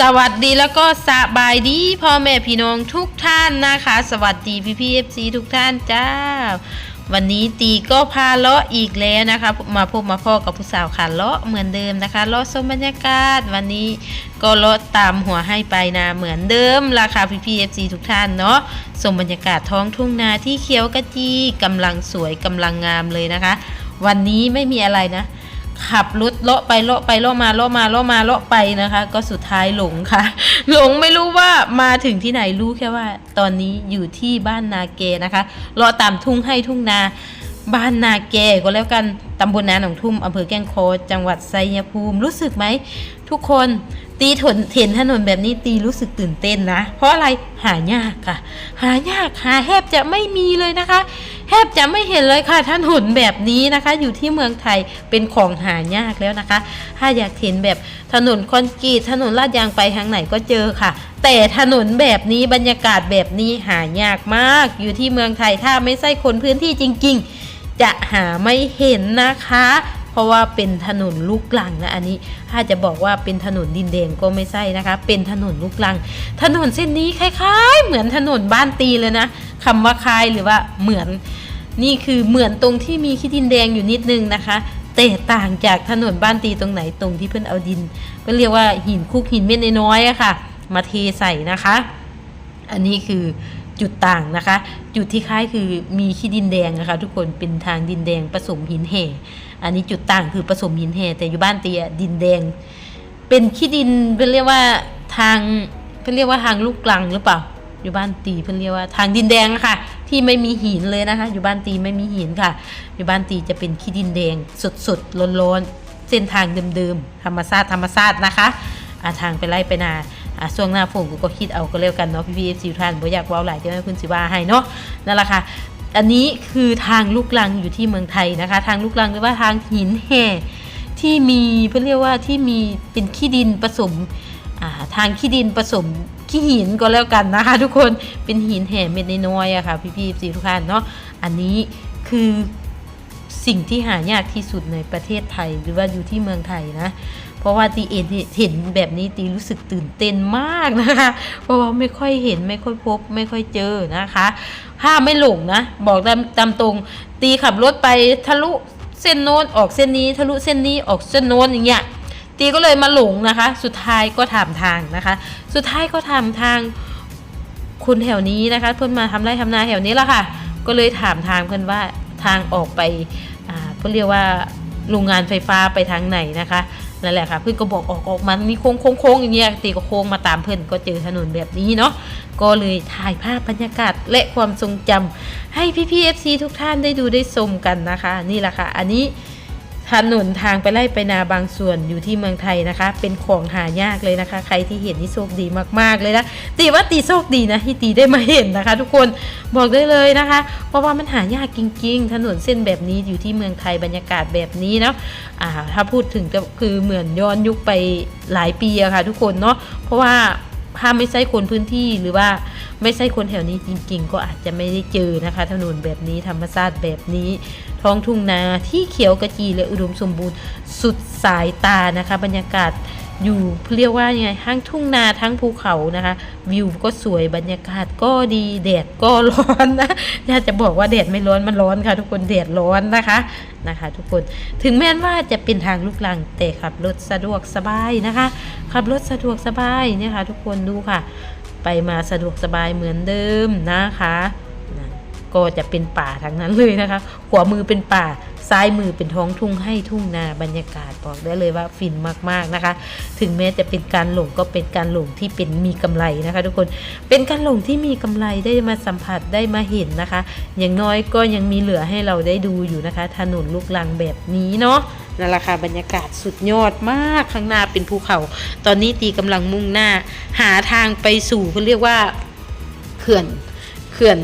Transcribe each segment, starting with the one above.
สวัสดีแล้วก็สบายดีพ่อแม่พี่น้องทุกท่านนะคะ สวัสดีพี่พี่เอฟซีทุกท่านจ้า วันนี้ตีก็พาเลาะอีกแล้วนะคะ มาพบมาพ่อกับผู้สาวขาเลาะเหมือนเดิมนะคะเลาะชมบรรยากาศ วันนี้ก็เลาะตามหัวให้ไปนาเหมือนเดิมราคาพี่พี่เอฟซีทุกท่านเนาะชมบรรยากาศท้องทุ่งนาที่เขียวกระจีกำลังสวยกำลังงามเลยนะคะ วันนี้ไม่มีอะไรนะ ขับรถเลาะไปเลาะไปเลาะมาเลาะมาเลาะมาเลาะไปนะคะ ก็สุดท้ายหลงค่ะ หลงไม่รู้ว่ามาถึงที่ไหนรู้แค่ว่า ตอนนี้อยู่ที่บ้านนาเกนะคะเลาะตามทุ่งให้ทุ่งนา บ้านนาเกก็แล้วกัน ตำบลนาหนองทุ่มอำเภอแก้งโคจังหวัดไซยภูมิรู้สึกไหม ทุกคนตีถนเห็นถนนแบบนี้ตีรู้สึกตื่นเต้นนะ เพราะอะไรหายากค่ะ หายากหาแทบจะไม่มีเลยนะคะแทบจะไม่เห็นเลยค่ะถนนแบบนี้นะคะ อยู่ที่เมืองไทยเป็นของหายากแล้วนะคะ ถ้าอยากเห็นแบบถนนคอนกรีตถนนลาดยางไปทางไหนก็เจอค่ะ แต่ถนนแบบนี้บรรยากาศแบบนี้หายากมาก อยู่ที่เมืองไทยถ้าไม่ใช่คนพื้นที่จริง ๆ จะหาไม่เห็นนะคะ เพราะว่าเป็นถนนลูกลังนะอันนี้ถ้าจะบอกว่าเป็นถนนดินแดงก็ไม่ใช่นะคะ เป็นถนนลูกลัง ถนนเส้นนี้คล้ายๆ เหมือนถนนบ้านตีเลยนะคำว่าคล้ายหรือว่าเหมือน นี่คือเหมือนตรงที่มีขี้ดินแดงอยู่นิดนึงนะคะแต่ต่างจากถนนบ้านตีตรงไหนตรงที่เพื่อนเอาดิน ก็เรียกว่าหินคุกหินเม็ดน้อยๆอะค่ะ มาเทใส่นะคะ อันนี้คือ จุดต่างนะคะ จุดที่คล้ายคือมีขี้ดินแดงนะคะ ทุกคนเป็นทางดินแดงผสมหินแห่อันนี้จุดต่างคือผสมหินแห่แต่อยู่บ้านเตียดินแดง เป็นขี้ดินเพื่อนเรียกว่าทางเพื่อเรียกว่าทางลูกกลังหรือเปล่า อยู่บ้านตีเพื่อเรียกว่าทางดินแดงะค่ะ ที่ไม่มีหินเลยนะคะ อยู่บ้านตีไม่มีหินค่ะ อยู่บ้านตีจะเป็นขี้ดินแดงสดๆร้อนๆเส้นทางเดิมๆธรรมชาติธรรมชาตินะคะอาทางไปไล่ไปนา อ่าช่วงหน้าฝนกูก็คิดเอาก็เร็วกันเนาะพี่พีเอฟซีท่านบ่อยากว้าหลายเจ้าแม่คุณสิว่าให้เนาะนั่นแหละค่ะอันนี้คือทางลูกลังอยู่ที่เมืองไทยนะคะ ทางลูกลังหรือว่าทางหินแห่ที่มีเพื่อเรียกว่าที่มีเป็นขี้ดินผสมาทางขี้ดินผสมขี้หินก็แล้วกันนะคะทุกคนเป็นหินแห่เม็ดน้อยๆอะค่ะพี่พีสีทุกท่านเนาะอันนี้คือสิ่งที่หายากที่สุดในประเทศไทยหรือว่าอยู่ที่เมืองไทยนะ เพราะว่าตีเอ็นเห็นแบบนี้ตีรู้สึกตื่นเต้นมากนะคะ เพราะว่าไม่ค่อยเห็นไม่ค่อยพบ ไม่ค่อยเจอนะคะ ถ้าไม่หลงนะ บอกตามตามตรง ตีขับรถไปทะลุเส้นโน้นออกเส้นนี้ ทะลุเส้นนี้ออกเส้นโน้นอย่างเงี้ยตีก็เลยมาหลงนะคะ สุดท้ายก็ถามทางนะคะ สุดท้ายก็ถามทางคุณแถวนี้นะคะ เพื่อนมาทำไร่ทำนาแถวนี้ละค่ะ ก็เลยถามทางเพื่อนว่าทางออกไปอ่าเพื่อเรียกว่าโรงงานไฟฟ้าไปทางไหนนะคะ นั่นแหละค่ะเพื่อนก็บอกออกออกมามีโค้งโค้งโค้งอย่างเงี้ยตีก็โค้งมาตามเพื่อนก็เจอถนนแบบนี้เนาะก็เลยถ่ายภาพบรรยากาศและความทรงจำให้พี่พี่เอฟซีทุกท่านได้ดูได้ชมกันนะคะ นี่แหละค่ะ อันนี้ ถนนทางไปไล่ไปนาบางส่วนอยู่ที่เมืองไทยนะคะ เป็นของหายากเลยนะคะ ใครที่เห็นนี่โชคดีมากๆเลยนะตีว่าตีโชคดีนะที่ตีได้มาเห็นนะคะ ทุกคนบอกได้เลยนะคะ เพราะว่ามันหายากจริง ๆ ถนนเส้นแบบนี้อยู่ที่เมืองไทยบรรยากาศแบบนี้เนาะถ้าพูดถึงก็คือเหมือนย้อนยุคไปหลายปีอะค่ะ ทุกคนเนาะเพราะว่า ถ้าไม่ใช่คนพื้นที่หรือว่าไม่ใช่คนแถวนี้จริง ๆ ก็อาจจะไม่ได้เจอนะคะถนนแบบนี้ธรรมชาติแบบนี้ ท้องทุ่งนาที่เขียวกระจีและอุดมสมบูรณ์สุดสายตานะคะ บรรยากาศ อยู่เรียกว่ายังไงทั้งทุ่งนาทั้งภูเขานะคะ วิวก็สวยบรรยากาศก็ดีแดดก็ร้อนนะอยากจะบอกว่าแดดไม่ร้อนมันร้อนค่ะ ทุกคนแดดร้อนนะคะนะคะ ทุกคนถึงแม้ว่าจะเป็นทางลูกลังแต่ขับรถสะดวกสบายนะคะขับรถสะดวกสบายเนี่ยค่ะ ทุกคนดูค่ะ ไปมาสะดวกสบายเหมือนเดิมนะคะนะ ก็จะเป็นป่าทั้งนั้นเลยนะคะ ขวามือเป็นป่า ซ้ายมือเป็นท้องทุ่งให้ทุ่งนาบรรยากาศบอกได้เลยว่าฟินมากๆนะคะ ถึงแม้จะเป็นการหลงก็เป็นการหลงที่เป็นมีกำไรนะคะ ทุกคน เป็นการหลงที่มีกำไรได้มาสัมผัสได้มาเห็นนะคะ อย่างน้อยก็ยังมีเหลือให้เราได้ดูอยู่นะคะ ถนนลูกลังแบบนี้เนาะนั่นแหละค่ะบรรยากาศสุดยอดมากข้างหน้าเป็นภูเขา ตอนนี้ตีกำลังมุ่งหน้า หาทางไปสู่เขาเรียกว่าเขื่อน ขื่อน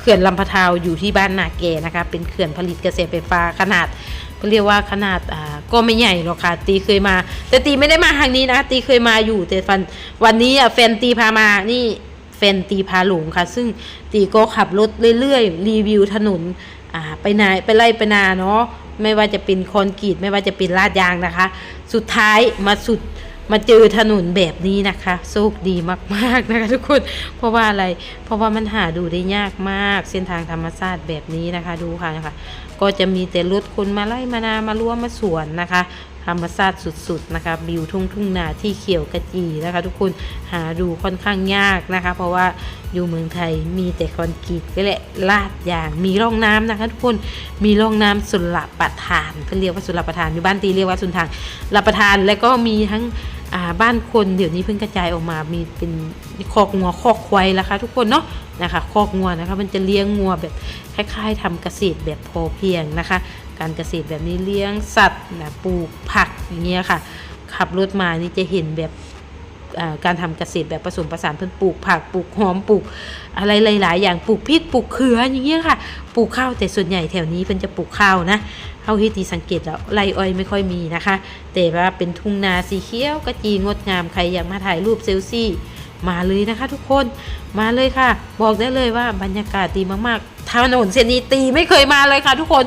เขื่อนลำพะทาวอยู่ที่บ้านนาแกนะคะเป็นเขื่อนผลิตเกษตรไฟฟ้าขนาดเขาเรียกว่าขนาดก็ไม่ใหญ่หรอกค่ะตีเคยมา แต่ตีไม่ได้มาทางนี้นะ ตีเคยมาอยู่แต่ฟันวันนี้แฟนตีพามานี่แฟนตีพาหลงค่ะ ซึ่งตีก็ขับรถเรื่อยๆ รีวิวถนนอ่าไปนไปไล่ไปนาเนาะไม่ว่าจะเป็นคอนกรีตไม่ว่าจะเป็นลาดยางนะคะ สุดท้ายมาสุด มาเจอถนนแบบนี้นะคะโชคดีมากๆนะคะทุกคน เพราะว่าอะไร เพราะว่ามันหาดูได้ยากมาก เส้นทางธรรมชาติแบบนี้นะคะ ดูค่ะนะคะ ก็จะมีแต่รถคนมาไล่มานามารั้วมาสวนนะคะ ธรรมชาติสุดๆนะคะบิวทุ่งทุ่งนาที่เขียวกระจีนะคะ ทุกคนหาดูค่อนข้างยากนะคะ เพราะว่าอยู่เมืองไทยมีแต่คอนกรีตก็แหละลาดยางมีร่องน้ำนะคะ ทุกคนมีร่องน้ำสุลประทานเขาเรียกว่าสุลประทานอยู่บ้านตีเรียกว่าสุนทางรับประทานแล้วก็มีทั้ง บ้านคนเดี๋ยวนี้เพิ่งกระจายออกมามีเป็นคอกงัวคอกควายแล้วคะ ทุกคนเนาะนะคะคอกงัวนะคะ มันจะเลี้ยงงัวแบบคล้าย ๆทำเกษตรแบบพอเพียงนะคะ การเกษตรแบบนี้เลี้ยงสัตว์นะปลูกผักอย่างเงี้ยค่ะ ขับรถมานี่จะเห็นแบบ การทำเกษตรแบบผสมผสานเพิ่นปลูกผักปลูกหอมปลูกอะไรหลายๆอย่างปลูกพริกปลูกเขืออย่างเงี้ยค่ะปลูกข้าวแต่ส่วนใหญ่แถวนี้เพิ่นจะปลูกข้าวนะเฮาเฮ็ดที่สังเกตแล้วไรอ้อยไม่ค่อยมีนะคะ แต่ว่าเป็นทุ่งนาสีเขียวกระจีงดงามใครอยากมาถ่ายรูปเซลฟี่มาเลยนะคะทุกคนมาเลยค่ะ บอกได้เลยว่าบรรยากาศดีมากๆถนนเส้นนี้ตีไม่เคยมาเลยค่ะทุกคน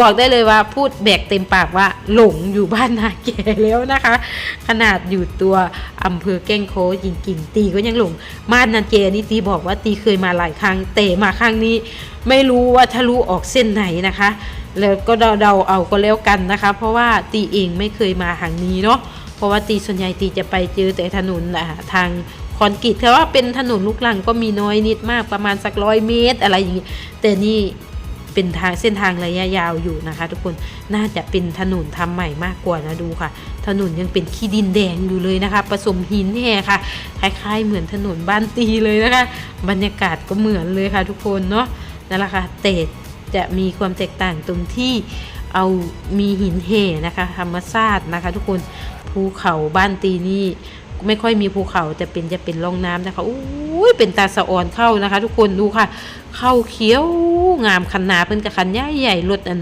บอกได้เลยว่าพูดแบกเต็มปากว่าหลงอยู่บ้านนาแก่แล้วนะคะ ขนาดอยู่ตัวอำเภอแก้งโค้จริงๆ ตีก็ยังหลงบ้านนาแก่นี่ตีบอกว่าตีเคยมาหลายครั้งแต่มาครั้งนี้ ไม่รู้ว่าทะลุออกเส้นไหนนะคะ แล้วก็เดาๆเอาก็แล้วกันนะคะ เพราะว่าตีเองไม่เคยมาทางนี้เนาะเพราะว่าตีส่วนใหญ่ตีจะไปเจอแต่ถนนทางคอนกรีตแต่ว่าเป็นถนนลูกลังก็มีน้อยนิดมากประมาณสักร้อยเมตรอะไรอย่างนี้แต่นี่ เป็นทางเส้นทางระยะยาวอยู่นะคะ ทุกคนน่าจะเป็นถนนทำใหม่มากกว่านะดูค่ะ ถนนยังเป็นขี้ดินแดงอยู่เลยนะคะ ผสมหินแห่ค่ะ คล้ายๆ เหมือนถนนบ้านตีเลยนะคะ บรรยากาศก็เหมือนเลยค่ะ ทุกคนเนาะนั่นแหละค่ะแต่จะมีความแตกต่างตรงที่เอามีหินแห่นะคะ ธรรมชาตินะคะ ทุกคนภูเขาบ้านตีนี่ไม่ค่อยมีภูเขาแต่เป็นจะเป็นร่องน้ำนะคะอุ้ ยเป็นตาสะออนเข้านะคะ ทุกคนดูค่ะ เข้าเขียวงามคันนาเพิ่นกับคันใหญ่ใหญ่รถอัน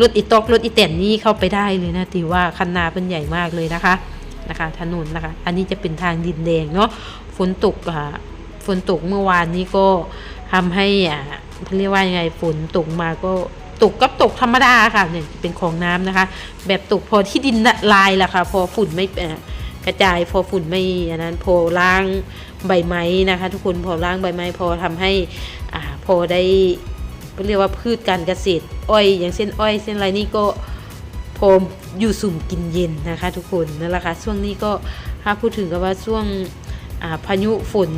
รถอีตอกรถอีแตนนี่เข้าไปได้เลยนะตีว่าคันนาเพิ่นใหญ่มากเลยนะคะนะคะถนนนะคะ อันนี้จะเป็นทางดินแดงเนาะฝนตกอ่าฝนตกเมื่อวานนี้ก็ทำให้อ่าเขาเรียกว่ายังไงฝนตกมาก็ตกกับตกธรรมดาค่ะเนี่ยเป็นของน้ำนะคะ แบบตกพอที่ดินละลายละค่ะ พอฝุ่นไม่เอ่อกระจายพอฝุ่นไม่อันนั้นพอล้าง ใบไม้นะคะทุกคนพอล้างใบไม้พอทำให้อ่าพอได้เรียกว่าพืชการเกษตรอ้อยอย่างเช่นอ้อยเส้นไรนี่ก็พออยู่สุ่มกินเย็นนะคะทุกคนนั่นแหละค่ะช่วงนี้ก็ถ้าพูดถึงก็ว่าช่วงอ่าพายุฝน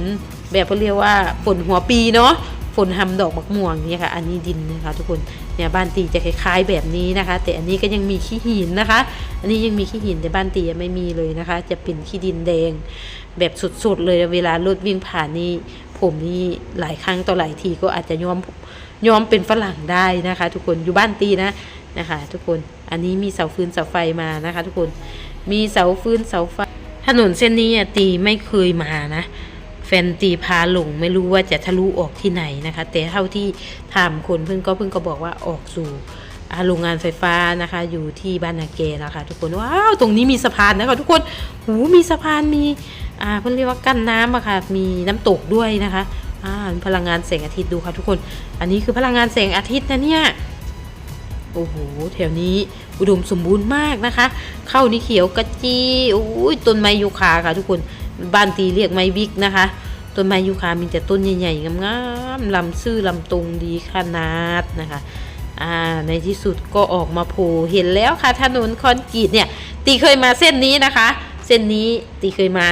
แบบเขาเรียกว่าฝนหัวปีเนาะฝนทำดอกบักม่วงเนี่ยค่ะ อันนี้ดินนะคะทุกคนเนี่ยบ้านตีจะคล้ายๆแบบนี้นะคะ แต่อันนี้ก็ยังมีขี้หินนะคะ อันนี้ยังมีขี้หินแต่บ้านตียังไม่มีเลยนะคะ จะเป็นขี้ดินแดง แบบสุดๆ เลยเวลารถวิ่งผ่านนี่ผมนี่หลายครั้งต่อหลายทีก็อาจจะย้อมย้อมเป็นฝรั่งได้นะคะ ทุกคนอยู่บ้านตีนะนะคะทุกคนอันนี้มีเสาฟืนเสาไฟมานะคะ ทุกคนมีเสาฟืนเสาไฟ ถนนเส้นนี้ตีไม่เคยมานะแฟนตีพาหลงไม่รู้ว่าจะทะลุออกที่ไหนนะคะ แต่เท่าที่ถามคนเพิ่งก็เพิ่งก็บอกว่าออกสู่ โรงงานไฟฟ้านะคะอยู่ที่บ้านนาเกนะคะทุกคนว้าวตรงนี้มีสะพานนะคะทุกคนหูมีสะพานมีอ่าเพิ่นเรียกว่ากั้นน้ำอะค่ะมีน้ำตกด้วยนะคะอ่าพลังงานแสงอาทิตย์ดูค่ะทุกคน อันนี้คือพลังงานแสงอาทิตย์นะเนี่ยโอ้โหแถวนี้อุดมสมบูรณ์มากนะคะเข้านี่เขียวกระจีโอ้ยต้นไม้ยูคาค่ะ ทุกคนบ้านตีเรียกไม้บิ๊กนะคะต้นไม้ยูคามีแต่ต้นใหญ่ๆงามๆลำซื่อลำตรงดีขนาดนะคะ ในที่สุดก็ออกมาโผล่เห็นแล้วค่ะถนนคอนกรีตเนี่ยตีเคยมาเส้นนี้นะคะ เส้นนี้ตีเคยมา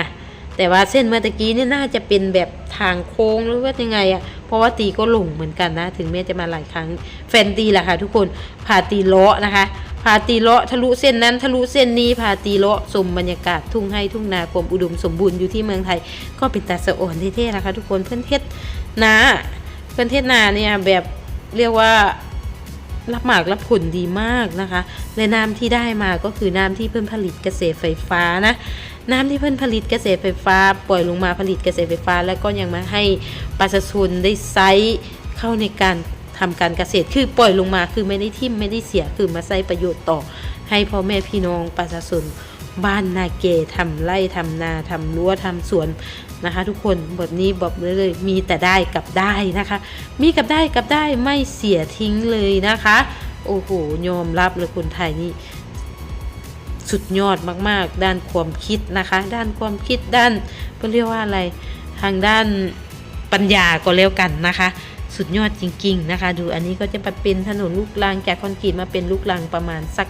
แต่ว่าเส้นเมื่อกี้นี่น่าจะเป็นแบบทางโค้งหรือว่ายังไงอะเพราะว่าตีก็หลงเหมือนกันนะ ถึงแม้จะมาหลายครั้งแฟนตีแหละค่ะทุกคนพาตีเลาะนะคะพาตีเลาะทะลุเส้นนั้นทะลุเส้นนี้พาตีเลาะชมบรรยากาศทุ่งให้ทุ่งนาความอุดมสมบูรณ์อยู่ที่เมืองไทย ก็เป็นตาสะอ่อนเท่ๆนะคะ ทุกคนเพื่อนเทศนาเพื่อนเทศนาเนี่ยแบบเรียกว่า รับหมากรับผลดีมากนะคะ และน้ำที่ได้มาก็คือน้ำที่เพิ่นผลิตเกษตรไฟฟ้านะน้ำที่เพิ่นผลิตเกษตรไฟฟ้า ปล่อยลงมาผลิตเกษตรไฟฟ้า แล้วก็ยังมาให้ประชาชนได้ใช้เข้าในการทำการเกษตรคือปล่อยลงมาคือไม่ได้ทิ่มไม่ได้เสียคือมาใช้ประโยชน์ต่อ ให้พ่อแม่พี่น้องประชาชนบ้านนาเกทำไร่ทำนาทำรั้วทำสวน นะคะ ทุกคนแบบนี้บอกเลยเลยมีแต่ได้กับได้นะคะ มีกับได้กับได้ไม่เสียทิ้งเลยนะคะ โอ้โหยอมรับเลยคนไทยนี่สุดยอดมากๆ ด้านความคิดนะคะ ด้านความคิดด้านก็เรียกว่าอะไรทางด้านปัญญาก็แล้วกันนะคะ สุดยอดจริง ๆ นะคะ ดูอันนี้ก็จะมาเป็นถนนลูกรังจากคอนกรีตมาเป็นลูกรังประมาณสัก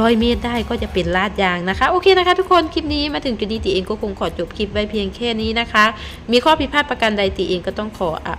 ร้อยเมตรได้ก็จะเป็นลาดยางนะคะ โอเคนะคะ ทุกคนคลิปนี้มาถึงจุดนี้ตีเองก็คงขอจบคลิปไว้เพียงแค่นี้นะคะ มีข้อผิดพลาดประการใดตีเองก็ต้องขออ